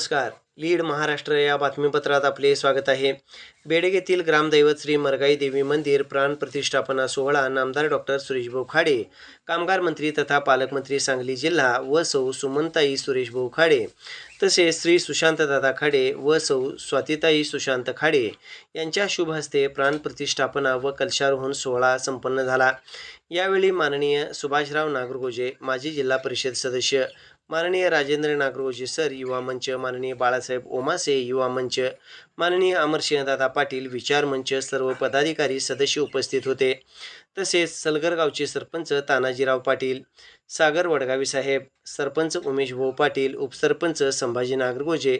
नमस्कार. लीड महाराष्ट्र या बातमीपत्रात आपले स्वागत आहे. बेडग येथील ग्रामदैवत श्री मरगाई देवी मंदिर प्राण प्रतिष्ठापना सोहळा नामदार डॉक्टर सुरेशभाऊ खाडे कामगार मंत्री तथा पालकमंत्री सांगली जिल्हा व सौ सुमनताई सुरेशभाऊ खाडे तसेच श्री सुशांतदादा खाडे व सौ स्वातिताई सुशांत खाडे यांच्या शुभ हस्ते प्राण प्रतिष्ठापना व कलशारोहण सोहळा संपन्न झाला. यावेळी माननीय सुभाषराव नागरगोजे माजी जिल्हा परिषद सदस्य माननीय राजेंद्र नागरोजी सर युवा मंच माननीय बाळासाहेब ओमासे युवा मंच माननीय अमरसिंहदादा पाटील विचार मंच सर्व पदाधिकारी सदस्य उपस्थित होते. तसेच सलगरगावचे सरपंच तानाजीराव पाटील सागर वडगावी साहेब सरपंच उमेश भाऊ पाटील उपसरपंच संभाजी नागरगोजे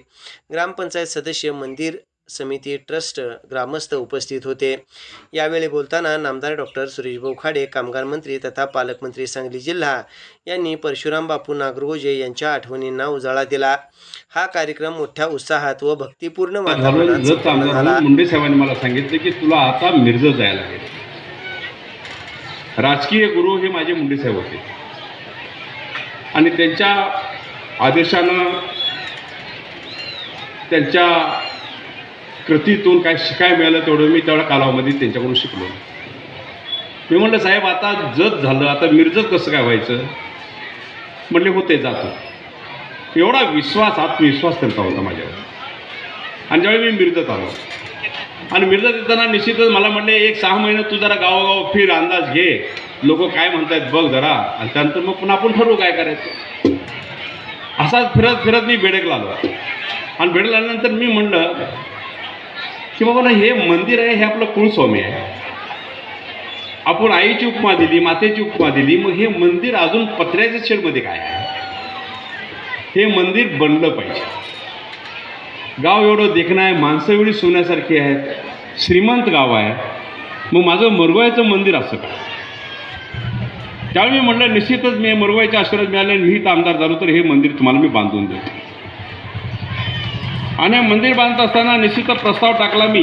ग्रामपंचायत सदस्य मंदिर समिती ट्रस्ट ग्रामस्थ उपस्थित होते. यावेळी बोलताना नामदार डॉक्टर सुरेशभाऊ खाडे कामगार मंत्री तथा पालकमंत्री सांगली जिल्हा यांनी परशुराम बापू नागरगोजे यांच्या आठवणींना उजाळा दिला. हा कार्यक्रम मोठ्या उत्साहात व भक्तिपूर्ण वातावरणात मुंडे साहेबांनी मला सांगितले की तुला आता मिरज जायला राजकीय गुरु हे माझे मुंडे साहेब होते. आणि त्यांच्या आदेशानं त्यांच्या कृतीतून काय शिकाय मिळालं तेवढं मी तेवढ्या कालावधीत त्यांच्याकडून शिकलो. मी म्हटलं साहेब आता जत झालं आता मिरजत कसं काय व्हायचं? म्हटले होते जातो. एवढा विश्वास आत्मविश्वास त्यांचा होता माझ्यावर. आणि ज्यावेळी मी मिरजत आलो आणि मिरजत येताना निश्चितच मला म्हणले एक सहा महिने तू जरा गावोगाव फिर अंदाज घे. लोक काय म्हणतायत बघ जरा. आणि त्यानंतर मग पुन्हा आपण ठरवू काय करायचं. असाच फिरत फिरत मी बेडेक लागलो आणि बेडक आल्यानंतर मी म्हणलं की बाबा ना हे मंदिर आहे हे आपलं कुलस्वामी आहे. आपण आईची उपमा दिली मातेची उपमा दिली मग हे मंदिर अजून पत्र्याच्या शेडमध्ये काय आहे? हे मंदिर बनलं पाहिजे. गाव एवढं देखणं आहे माणसं एवढी सोन्यासारखी आहेत श्रीमंत गाव आहे. मग माझं मरवायचं मंदिर असं का? त्यावेळी मी म्हटलं निश्चितच मी मरवायचे आशीर्वाद मिळाले आणि मी आमदार झालो तर हे मंदिर तुम्हाला मी बांधून देतो. आणि मंदिर बांधत असताना निश्चितच प्रस्ताव टाकला मी.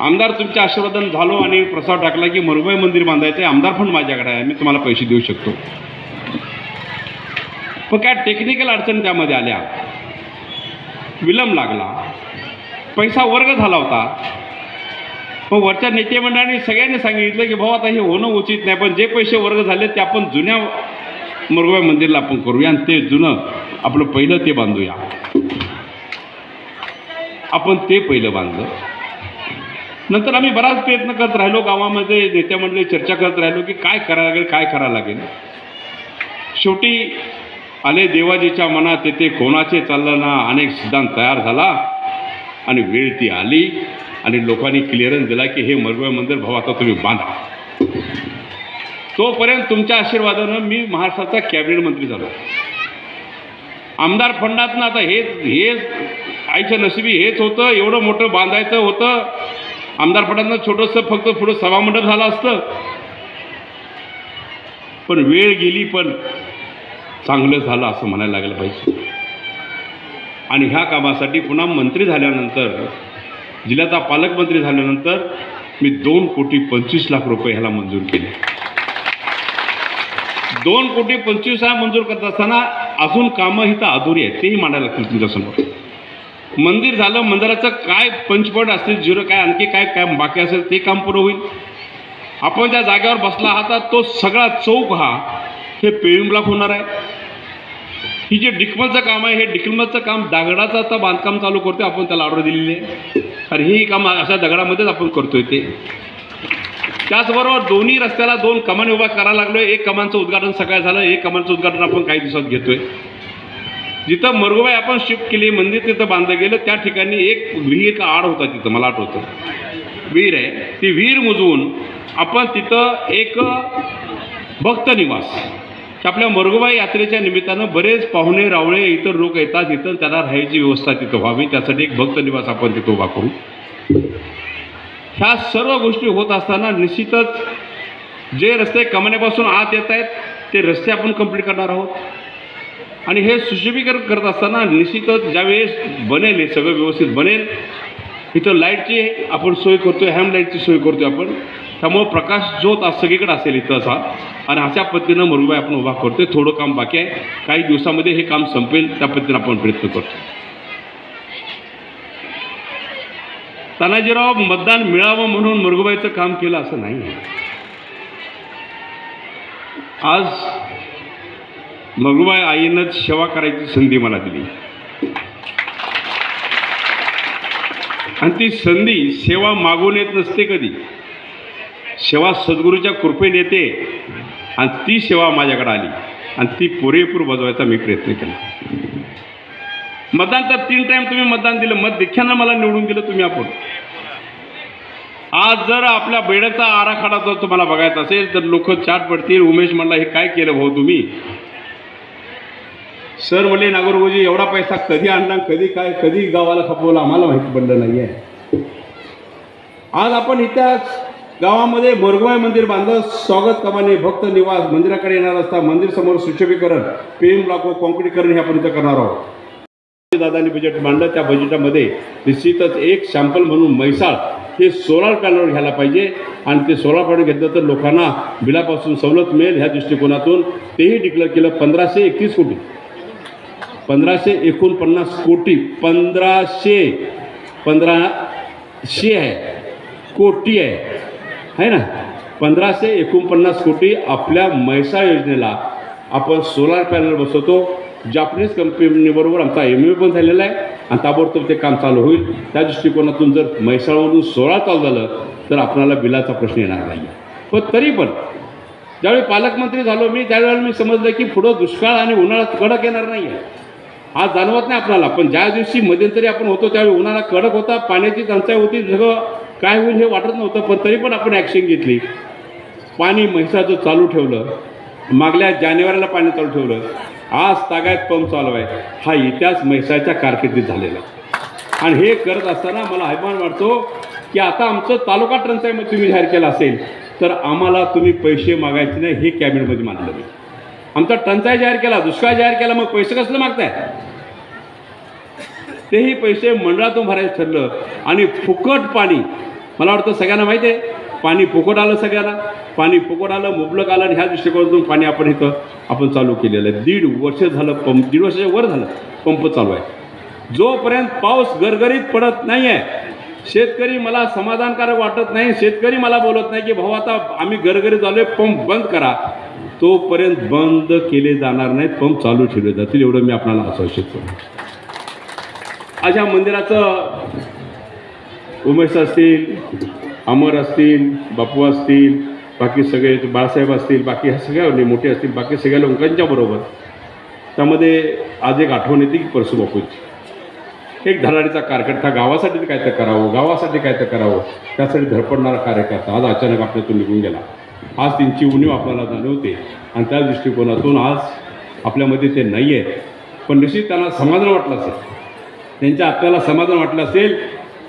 आमदार तुमच्या आशीर्वादन झालो आणि प्रस्ताव टाकला की मरुबाई मंदिर बांधायचं आहे आमदार फंड माझ्याकडे आहे मी तुम्हाला पैसे देऊ शकतो. पण काय टेक्निकल अडचण त्यामध्ये आल्या. विलंब लागला. पैसा वर्ग झाला होता. मग वरच्या नेते मंडळाने सगळ्यांनी सांगितलं की भाऊ आता हे होणं उचित नाही पण जे पैसे वर्ग झाले ते आपण जुन्या मरगुबाई मंदिरला आपण करूया आणि ते जुनं आपलं पहिलं ते बांधूया. आपण ते पहिलं बांधलं. नंतर आम्ही बराच प्रयत्न करत राहिलो गावामध्ये नेत्या चर्चा करत राहिलो की काय करायला लागेल काय करायला लागेल. शेवटी आले देवाजीच्या मनात येते कोणाचे चाललं ना? अनेक सिद्धांत तयार झाला आणि वेळ ती आली आणि लोकांनी क्लिअरन्स दिला की हे मरगुबाई मंदिर भाऊ आता तुम्ही बांधा. तोपर्यंत तुमच्या आशीर्वादानं मी महाराष्ट्राचा कॅबिनेट मंत्री झालो. आमदार फंडातनं आता हेच हेच आईच्या नशिबी हेच होतं एवढं मोठं बांधायचं होतं. आमदार फंडातनं छोटंसं फक्त पुढं सभामंडप झालं असतं. पण वेळ गेली पण चांगलं झालं असं म्हणायला लागलं पाहिजे. आणि ह्या कामासाठी पुन्हा मंत्री झाल्यानंतर जिल्ह्याचा पालकमंत्री झाल्यानंतर मी दोन कोटी पंचवीस लाख रुपये ह्याला मंजूर केले. दोन कोटी पंचवीस लाख मंजूर करत असताना अजून कामं ही तर अधुरी आहेत तेही मांडायला लागतील तुमच्यासमोर मंदिर झालं मंदिराचं काय पंचपट असतील झिरो काय आणखी काय काय बाकी असेल ते काम पुरं होईल. आपण ज्या जागेवर बसला आहात तो सगळा चौक हा हे पेविंग ब्लॉक होणार आहे. ही जे डिकमलचं काम आहे हे डिकमलचं काम दगडाचं आता बांधकाम चालू करतोय आपण त्याला ऑर्डर दिलेली आहे. आणि ही काम अशा दगडामध्येच आपण करतोय ते. त्याचबरोबर दोन्ही रस्त्याला दोन कमान उभा करायला लागलोय. एक कमानचं उद्घाटन सकाळी झालं एक कमानचं उद्घाटन आपण काही दिवसात घेतोय. जिथं मरगुबाई आपण शिफ्ट केली मंदिर तिथं बांधलं गेलं त्या ठिकाणी एक विहीर का आड होता तिथं मला आठवतं. विहीर आहे. ती विहीर मुजवून आपण तिथं एक भक्त निवास आपल्या मरगुबाई यात्रेच्या निमित्तानं बरेच पाहुणे रावळे इतर लोक येतात इथं त्यांना राहायची व्यवस्था तिथं व्हावी. त्यासाठी एक भक्त निवास आपण तिथं उभा करू. ह्या सर्व गोष्टी होत असताना निश्चितच जे रस्ते कमान्यापासून आत येत आहेत ते रस्ते आपण कंप्लीट करणार आहोत. आणि हे सुशोभीकरण करत असताना निश्चितच ज्यावेळेस बनेल हे सगळं व्यवस्थित बनेल इथं लाईटची आपण सोय करतोय हॅम लाईटची सोय करतोय आपण. त्यामुळं प्रकाश जो आज सगळीकडे असेल इथं असा आणि अशा पद्धतीनं मरुबाई आपण उभा करतोय. थोडं काम बाकी आहे. काही दिवसामध्ये हे काम संपेल त्या पद्धतीनं आपण प्रयत्न करतो तानाजीराव मतदान मिळावं म्हणून मरुबाईचं काम केलं असं नाही आज मरुबाई आईनंच सेवा करायची संधी मला दिली. आणि ती संधी सेवा मागून येत नसते कधी. सेवा सद्गुरूच्या कृपेने येते आणि ती सेवा माझ्याकडे आली. आणि ती पुरेपूर बजवायचा मी प्रयत्न केला. मतदान तर तीन टाईम तुम्ही मतदान दिलं. मत देख्यानं मला निवडून दिलं तुम्ही आपण आज जर आपल्या बेडचा आराखडा जर तुम्हाला बघायचा असेल तर लोक चाट पडतील. उमेश म्हणला हे काय केलं भाऊ तुम्ही? सर म्हणले नागोरगोजी एवढा पैसा कधी आणला कधी काय कधी गावाला खपवला? आम्हाला माहिती पडलं नाही आहे आज आपण इथं गावामध्ये मोरगवाय मंदिर बांधलं. स्वागत कमाने भक्त निवास मंदिराकडे येणार असता मंदिर समोर सुशोभीकरण पेम लागो कॉन्क्रीटकरण हे आपण इथं करणार आहोत. दादांनी बजेट मांडलं. त्या बजेटामध्ये निश्चितच एक सॅम्पल म्हणून म्हैसाळ हे सोलार पॅनलवर घ्यायला पाहिजे. आणि ते सोलार पॅनल घेतलं तर लोकांना बिलापासून सवलत मिळेल ह्या दृष्टिकोनातून. तेही डिक्लेअर केलं पंधराशे एकतीस कोटी. पंधराशे एकोणपन्नास कोटी. पंधराशे पंधराशे आहे. कोटी आहे. है ना? पंधराशे एकोणपन्नास कोटी आपल्या म्हैसाळ योजनेला आपण सोलार पॅनल बसवतो. जापनीज कंपनीबरोबर आमचा एम ए पण झालेला आहे. आणि ताबडतोब ते काम चालू होईल. त्या दृष्टिकोनातून जर म्हैसाळमधून सोळा चालू झालं तर आपल्याला बिलाचा प्रश्न येणार नाही. पण तरी पण ज्यावेळी पालकमंत्री झालो मी त्यावेळेला मी समजलं की पुढं दुष्काळ आणि उन्हाळा कडक येणार नाही आहे आज जाणवत नाही आपल्याला पण ज्या दिवशी मध्यंतरी आपण होतो त्यावेळी उन्हाळा कडक होता पाण्याची टंचाई होती सगळं काय होईल हे वाटत नव्हतं पण तरी पण आपण ॲक्शन घेतली. पाणी म्हैसाचं चालू ठेवलं मागल्या जानेवारीला पाणी चालू ठेवलं आज तागायत पंप चालू आहे. हा इतिहास म्हैसाच्या कारकिर्दीत झालेला आहे. आणि हे करत असताना मला अभिमान वाटतो की आता आमचं तालुका टंचाईमध्ये तुम्ही जाहीर केलं असेल तर आम्हाला तुम्ही पैसे मागायचे नाही हे कॅबिनेटमध्ये मानलं मी. आमचा टंचाई जाहीर केला दुष्काळ जाहीर केला मग पैसे कसलं मागताय? तेही पैसे मंडळातून भरायचं ठरलं आणि फुकट पाणी मला वाटतं सगळ्यांना माहिती आहे पाणी फुकट आलं सगळ्यांना पाणी फुकट आलं मुबलक आलं आणि ह्या दृष्टिकोनातून पाणी आपण इथं आपण चालू केलेलं आहे. दीड वर्ष झालं पंप दीड वर्षाच्या वर झालं पंप चालू आहे. जोपर्यंत पाऊस गरगरीत पडत नाही आहे शेतकरी मला समाधानकारक वाटत नाही शेतकरी मला बोलत नाही की भाऊ आता आम्ही गरगरीत झालोय पंप बंद करा. तोपर्यंत बंद केले जाणार नाहीत पंप चालू ठेवले जातील एवढं मी आपल्याला आश्वासित करतो. अशा मंदिराचं उमेश असतील अमर असतील बापू असतील बाकी सगळे बाळासाहेब असतील बाकी ह्या सगळ्या मोठे असतील बाकी सगळ्या लोकांच्या बरोबर. त्यामध्ये आज एक आठवण येते की परसू बापूची. एक धडाडीचा कार्यकर्ता गावासाठी काय तर करावं गावासाठी काय तर करावं त्यासाठी धडपडणारा कार्यकर्ता आज अचानक आपल्यातून निघून गेला. आज त्यांची उणीव आपल्याला जाणवते आणि त्या दृष्टिकोनातून आज आपल्यामध्ये ते नाही आहेत. पण निश्चित त्यांना समाधान वाटलं असेल. त्यांच्या आत्म्याला समाधान वाटलं असेल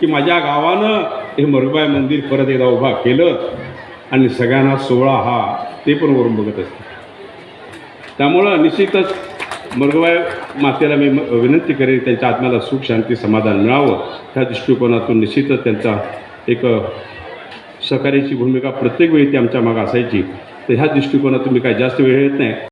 की माझ्या गावानं हे मरुबाई मंदिर परत एकदा उभा केलं आणि सगळ्यांना सोहळा हा ते पण वरून बघत असते. त्यामुळं निश्चितच मरगवाय मातेला मी म- विनंती करेन त्यांच्या आत्म्याला सुख शांती समाधान मिळावं. त्या दृष्टिकोनातून निश्चितच त्यांचा एक सहकार्याची भूमिका प्रत्येक वेळी ती आमच्या मागं असायची. तर ह्या दृष्टिकोनातून मी काय जास्त वेळ येत नाही.